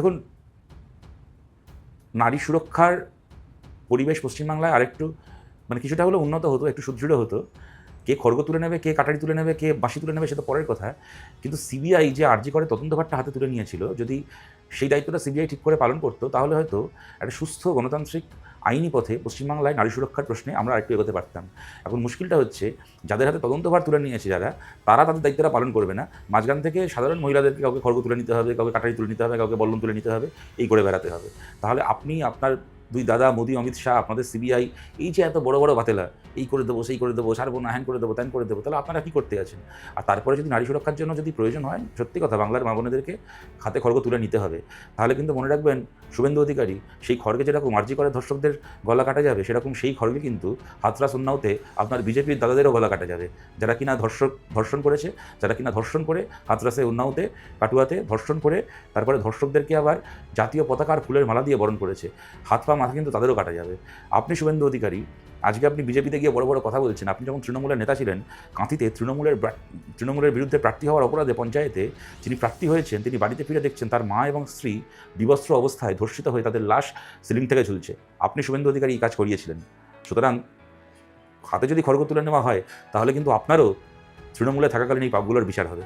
দেখুন নারী সুরক্ষার পরিবেশ পশ্চিমবাংলায় আরেকটু মানে কিছুটা হলেও উন্নত হতো একটু সুদৃঢ় হতো। কে খড়গ তুলে নেবে, কে কাটারি তুলে নেবে, কে বাঁশি তুলে নেবে, সেটা পরের কথা। কিন্তু সিবিআই যে আর্জি করে তদন্তভারটা হাতে তুলে নিয়েছিল, যদি সেই দায়িত্বটা সিবিআই ঠিক করে পালন করতো, তাহলে হয়তো একটা সুস্থ গণতান্ত্রিক আইনি পথে পশ্চিমবাংলায় নারী সুরক্ষার প্রশ্নে আমরা আরেকটু এগোতে পারতাম। এখন মুশকিলটা হচ্ছে, যাদের হাতে তদন্তভার তুলে নিয়েছে যারা, তারা তাদের দায়িত্বটা পালন করবে না। মাঝখান থেকে সাধারণ মহিলাদেরকে কাউকে খড়গ তুলে নিতে হবে, কাউকে কাটারি তুলে নিতে হবে, কাউকে বল্লম তুলে নিতে হবে, এই করে বেড়াতে হবে। তাহলে আপনি আপনার দুই দাদা, মোদী, অমিত শাহ, আপনাদের সিবিআই এই যে এত বড় বড় বাতেলা, এই করে দেবো, সেই করে দেবো সারবো না, হ্যান করে দেবো, ত্যান করে দেবো, তাহলে আপনারা কী করতে আছেন? আর তারপরে যদি নারী সুরক্ষার জন্য যদি প্রয়োজন হয়, সত্যি কথা, বাংলার মা বোনেদেরকে হাতে খড়গ তুলে নিতে হবে। তাহলে কিন্তু মনে রাখবেন শুভেন্দু অধিকারী সেই খড়গে যেরকম আর্জি করে ধর্ষকদের গলা কাটা যাবে, সেরকম সেই খড়গে কিন্তু হাতরা উন্নাওতে আপনার বিজেপির দাদাদেরও গলা কাটা যাবে। যারা কিনা ধর্ষক, ধর্ষণ করেছে, যারা কিনা ধর্ষণ করে হাতরাসে উন্নাওতে, কাটুয়াতে ধর্ষণ করে, তারপরে ধর্ষকদেরকে আবার জাতীয় পতাকার ফুলের মালা দিয়ে বরণ করেছে। হাত পা মাথা কিন্তু তাদেরও কাটা যাবে। আপনি শুভেন্দু অধিকারী আজকে আপনি বিজেপিতে গিয়ে বড় বড় কথা বলছেন। আপনি যখন তৃণমূলের নেতা ছিলেন, কাঁথিতে তৃণমূলের তৃণমূলের বিরুদ্ধে প্রার্থী হওয়ার অপরাধে পঞ্চায়েতে যিনি প্রার্থী হয়েছেন, তিনি বাড়িতে ফিরে দেখছেন, তার মা এবং স্ত্রী বিবস্ত্র অবস্থায় ধর্ষিত হয়ে তাদের লাশ সিলিং থেকে ঝুলছে। আপনি শুভেন্দু অধিকারী এই কাজ করিয়েছিলেন। সুতরাং হাতে যদি খড়গ তুলে নেওয়া হয়, তাহলে কিন্তু আপনারও তৃণমূলে থাকাকালীন এই পাপগুলোর বিচার হবে।